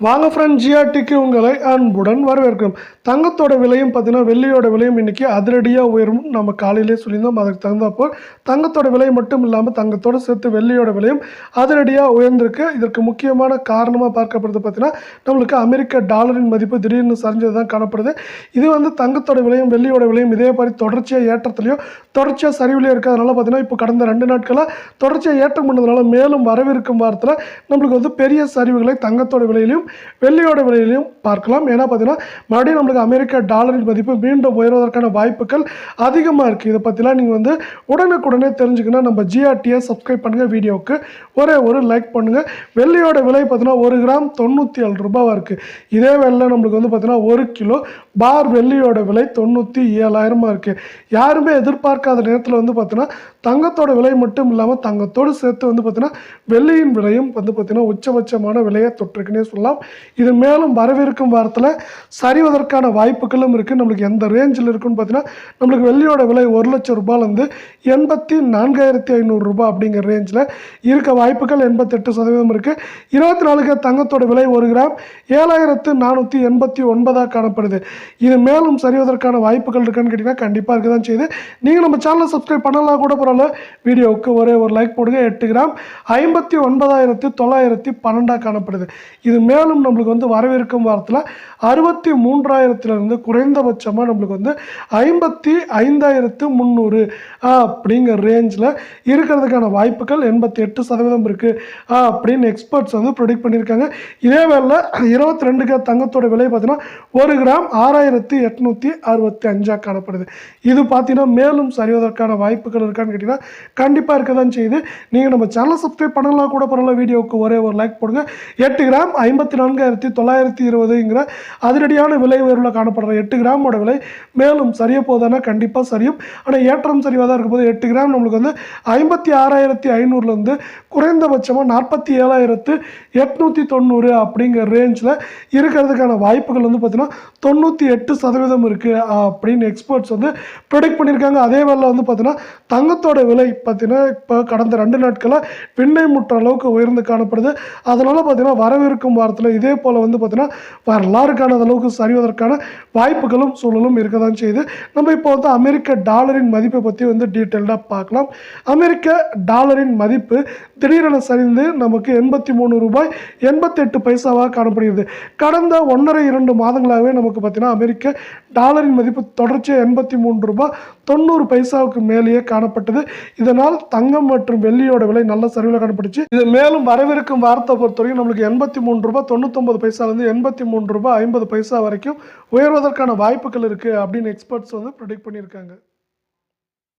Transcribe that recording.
வாங்க ஃப்ரெண்ட் ஜிஆர்டிக்கு உங்களை அன்புடன் வரவேற்கிறோம் தங்கத்தோட விலையும் பார்த்தீங்கன்னா வெள்ளியோட விலையும் இன்னைக்கு அதிரடியாக உயரும். நம்ம காலையிலே சொல்லியிருந்தோம் அதுக்கு தகுந்தப்போ தங்கத்தோட விலை மட்டும் இல்லாமல் தங்கத்தோடு சேர்த்து வெள்ளியோட விலையும் அதிரடியாக உயர்ந்திருக்கு. இதற்கு முக்கியமான காரணமாக பார்க்கப்படுது பார்த்தீங்கன்னா நம்மளுக்கு அமெரிக்க டாலரின் மதிப்பு திடீர்னு சரிஞ்சது தான் காணப்படுது. இது வந்து தங்கத்தோட விலையும் வெள்ளியோட விலையும் இதே மாதிரி தொடர்ச்சியாக ஏற்றத்துலையும் தொடர்ச்சியாக சரிவிலையும் இருக்கிறதுனால பார்த்தீங்கன்னா இப்போ கடந்த ரெண்டு நாட்களாக தொடர்ச்சியாக ஏற்றம் பண்ணதுனால மேலும் வரவிருக்கும் வாரத்தில் நம்மளுக்கு வந்து பெரிய சரிவுகளை தங்கத்தோட விலையிலையும் வெள்ளியோட விலையிலையும் பார்க்கலாம். ஏன்னா பார்த்தீங்கன்னா மறுபடியும் நம்மளுக்கு அமெரிக்க டாலரின் மதிப்பு மீண்டும் உயர்வதற்கான வாய்ப்புகள் அதிகமாக இருக்குது இதை பற்றிலாம் நீங்கள் வந்து உடனுக்குடனே தெரிஞ்சுக்கணும் நம்ம ஜிஆர்டியை சப்ஸ்கிரைப் பண்ணுங்கள் வீடியோவுக்கு ஒரே ஒரு லைக் பண்ணுங்கள் வெள்ளியோட விலை பார்த்தீங்கன்னா ஒரு கிராம் தொண்ணூற்றி ஏழு ரூபாவாக இருக்குது இதே வேலை நம்மளுக்கு வந்து பார்த்தீங்கன்னா ஒரு கிலோ பார் வெள்ளியோட விலை தொண்ணூற்றி ஏழாயிரமாக இருக்குது யாருமே எதிர்பார்க்காத நேரத்தில் வந்து பார்த்தீங்கன்னா தங்கத்தோட விலை மட்டும் இல்லாமல் தங்கத்தோடு சேர்த்து வந்து பார்த்தீங்கன்னா வெள்ளியின் விலையும் வந்து பார்த்தீங்கன்னா உச்சபட்சமான விலையை தொற்றுக்குன்னே சொல்லலாம். இது மேலும் வரவிருக்கும் வாரத்தில் சரிவதற்கான வாய்ப்புகளும் இருக்குது நம்மளுக்கு எந்த ரேஞ்சில் இருக்குன்னு பார்த்தீங்கன்னா நம்மளுக்கு வெள்ளியோட விலை ஒரு லட்சம் ரூபாயிலேருந்து எண்பத்தி நான்காயிரத்தி ஐநூறு ரூபாய் அப்படிங்கிற ரேஞ்சில் இருக்க வாய்ப்புகள் எண்பத்தெட்டு சதவீதம் இருக்குது இருபத்தி நாலுக்கு தங்கத்தோட விலை ஒரு கிராம் ஏழாயிரத்து நானூற்றி எண்பத்தி ஒன்பதாக காணப்படுது. இது மேலும் சரிவதற்கான வாய்ப்புகள் இருக்கான்னு கேட்டிங்கன்னா கண்டிப்பாக இருக்க தான் செய்யுது. நீங்கள் நம்ம சேனலை சப்ஸ்கிரைப் பண்ணலாம் கூட பரவாயில்ல. வீடியோவுக்கு ஒரே ஒரு லைக் போடுங்க. எட்டு கிராம் ஐம்பத்தி ஒன்பதாயிரத்து தொள்ளாயிரத்தி பன்னெண்டாக காணப்படுது. இது மேலும் இருந்தாலும் நம்மளுக்கு வந்து வரவிருக்கும் வாரத்தில் அறுபத்தி மூன்றாயிரத்துலேருந்து குறைந்தபட்சமாக நம்மளுக்கு வந்து ஐம்பத்தி ஐந்தாயிரத்து முந்நூறு அப்படிங்கிற ரேஞ்சில் இருக்கிறதுக்கான வாய்ப்புகள் எண்பத்தி எட்டு சதவீதம் இருக்குது அப்படின்னு எக்ஸ்பர்ட்ஸ் வந்து ப்ரொடிக்ட் பண்ணியிருக்காங்க. இதே வேலை இருபத்தி ரெண்டு கிராம் தங்கத்தோட விலை பார்த்தீங்கன்னா ஒரு கிராம் ஆறாயிரத்தி எட்நூற்றி அறுபத்தி அஞ்சாக காணப்படுது. இது பார்த்தீங்கன்னா மேலும் சரிவதற்கான வாய்ப்புகள் இருக்கான்னு கேட்டிங்கன்னா கண்டிப்பாக இருக்க தான் செய்யுது. நீங்கள் நம்ம சேனலை சப்ஸ்கிரைப் பண்ணலாம் கூட பரவாயில்ல வீடியோவுக்கு ஒரே ஒரு லைக் போடுங்க. எட்டு கிராம் ஐம்பத்தி நான்காயிரத்தி தொள்ளாயிரத்தி இருபதுங்கிற அதிரடியான விலை உயர்வில் காணப்படுற எட்டு கிராமோட விலை மேலும் சரிய போதானா? கண்டிப்பாக சரியும். ஆனால் ஏற்றம் சரிவாக தான் இருக்கும்போது எட்டு கிராம் நம்மளுக்கு வந்து ஐம்பத்தி ஆறாயிரத்தி ஐநூறுலேருந்து குறைந்தபட்சமாக நாற்பத்தி ஏழாயிரத்து எட்நூற்றி தொண்ணூறு அப்படிங்கிற ரேஞ்சில் இருக்கிறதுக்கான வாய்ப்புகள் வந்து பார்த்திங்கன்னா தொண்ணூற்றி எட்டு சதவீதம் இருக்குது அப்படின்னு எக்ஸ்பர்ட்ஸ் வந்து ப்ரொடிக்ட் பண்ணியிருக்காங்க. அதே வேலை வந்து பார்த்தீங்கன்னா தங்கத்தோட விலை பார்த்தீங்கன்னா இப்போ கடந்த ரெண்டு நாட்களில் விண்ணை முற்ற அளவுக்கு உயர்ந்து காணப்படுது. அதனால் பார்த்தீங்கன்னா வரவிருக்கும் வாரத்தில் இதே போல் வந்து பார்த்தீங்கன்னா வரலாறு காணாத அளவுக்கு சரிவதற்கான வாய்ப்புகளும் சூழலும் இருக்க தான் செய்யுது. நம்ம இப்போ வந்து அமெரிக்க டாலரின் மதிப்பை பற்றி வந்து டீட்டெயில்டாக பார்க்கலாம். அமெரிக்க டாலரின் மதிப்பு திடீரென சரிந்து நமக்கு எண்பத்தி மூணு ரூபாய் எண்பத்தெட்டு பைசாவாக காணப்படுகிறது. கடந்த ஒன்றரை இரண்டு மாதங்களாகவே நமக்கு பார்த்தீங்கன்னா அமெரிக்க டாலரின் மதிப்பு தொடர்ச்சியாக எண்பத்தி மூன்று ரூபாய் தொண்ணூறு பைசாவுக்கு மேலேயே காணப்பட்டது. இதனால் தங்கம் மற்றும் வெள்ளியோட விலை நல்ல சரிவில் காணப்பட்டுச்சு. இது மேலும் வரவிருக்கும் வாரத்தை பொறுத்தவரைக்கும் நம்மளுக்கு எண்பத்தி மூன்று ரூபாய் தொண்ணூத்தொம்பது பைசாலேருந்து எண்பத்தி மூணு ரூபாய் ஐம்பது பைசா வரைக்கும் உயர்வதற்கான வாய்ப்புகள் இருக்குது அப்படின்னு எக்ஸ்பர்ட்ஸ் வந்து ப்ரொடிக்ட் பண்ணியிருக்காங்க.